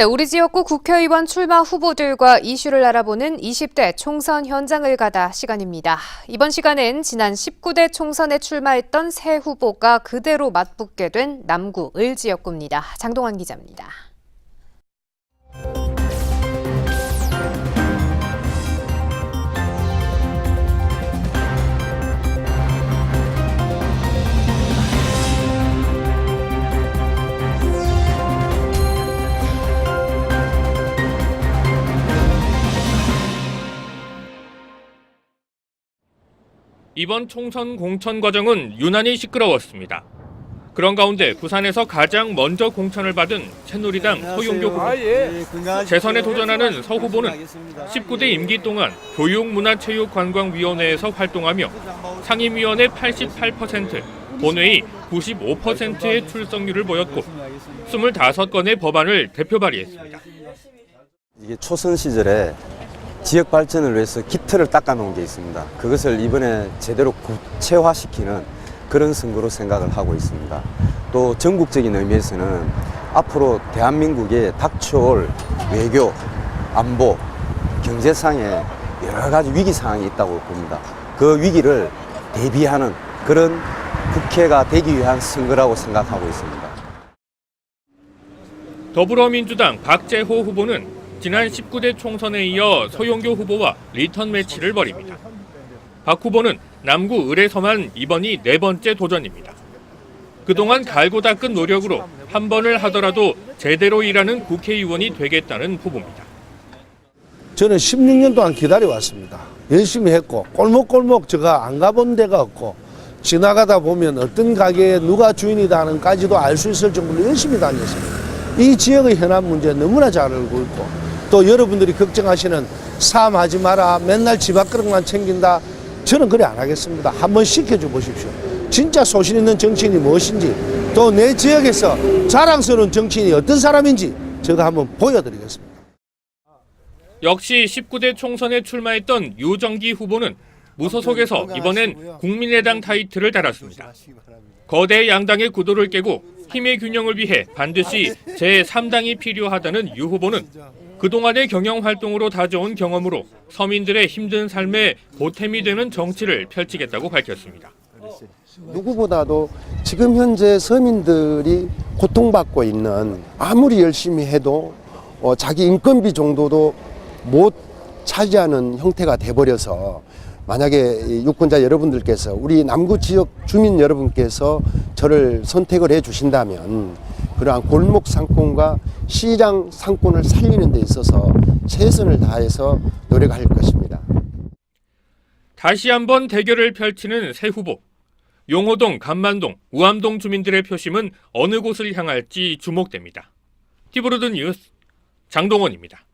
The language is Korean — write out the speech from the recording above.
네, 우리 지역구 국회의원 출마 후보들과 이슈를 알아보는 20대 총선 현장을 가다 시간입니다. 이번 시간은 지난 19대 총선에 출마했던 새 후보가 그대로 맞붙게 된 남구 을 지역구입니다. 장동환 기자입니다. 이번 총선 공천 과정은 유난히 시끄러웠습니다. 그런 가운데 부산에서 가장 먼저 공천을 받은 새누리당 서용교 후보. 재선에 도전하는 서 후보는 19대 임기 동안 교육문화체육관광위원회에서 활동하며 상임위원회 88%, 본회의 95%의 출석률을 보였고 25건의 법안을 대표 발의했습니다. 이게 초선 시절에 지역 발전을 위해서 기틀을 닦아 놓은 게 있습니다. 그것을 이번에 제대로 구체화시키는 그런 선거로 생각을 하고 있습니다. 또 전국적인 의미에서는 앞으로 대한민국에 닥쳐올 외교, 안보, 경제상의 여러 가지 위기 상황이 있다고 봅니다. 그 위기를 대비하는 그런 국회가 되기 위한 선거라고 생각하고 있습니다. 더불어민주당 박재호 후보는 지난 19대 총선에 이어 서용교 후보와 리턴 매치를 벌입니다. 박 후보는 남구 을에서만 이번이 네 번째 도전입니다. 그동안 갈고 닦은 노력으로 한 번을 하더라도 제대로 일하는 국회의원이 되겠다는 후보입니다. 저는 16년 동안 기다려왔습니다. 열심히 했고 골목골목 제가 안 가본 데가 없고 지나가다 보면 어떤 가게에 누가 주인이다 하는까지도 알 수 있을 정도로 열심히 다녔습니다. 이 지역의 현안 문제 너무나 잘 알고 있고 또 여러분들이 걱정하시는 사함하지 마라 맨날 집 앞그릇만 챙긴다 저는 그래 안 하겠습니다. 한번 시켜줘 보십시오. 진짜 소신 있는 정치인이 무엇인지 또 내 지역에서 자랑스러운 정치인이 어떤 사람인지 제가 한번 보여드리겠습니다. 역시 19대 총선에 출마했던 유정기 후보는 무소속에서 이번엔 국민의당 타이틀을 달았습니다. 거대 양당의 구도를 깨고 힘의 균형을 위해 반드시 제3당이 필요하다는 유 후보는 그동안의 경영 활동으로 다져온 경험으로 서민들의 힘든 삶에 보탬이 되는 정치를 펼치겠다고 밝혔습니다. 누구보다도 지금 현재 서민들이 고통받고 있는 아무리 열심히 해도 어, 자기 인건비 정도도 못 차지하는 형태가 돼버려서 만약에 이 유권자 여러분들께서 우리 남구 지역 주민 여러분께서 저를 선택을 해 주신다면 그러한 골목 상권과 시장 상권을 살리는 데 있어서 최선을 다해서 노력할 것입니다. 다시 한번 대결을 펼치는 새 후보. 용호동, 감만동, 우암동 주민들의 표심은 어느 곳을 향할지 주목됩니다. 티브로드 뉴스 장동원입니다.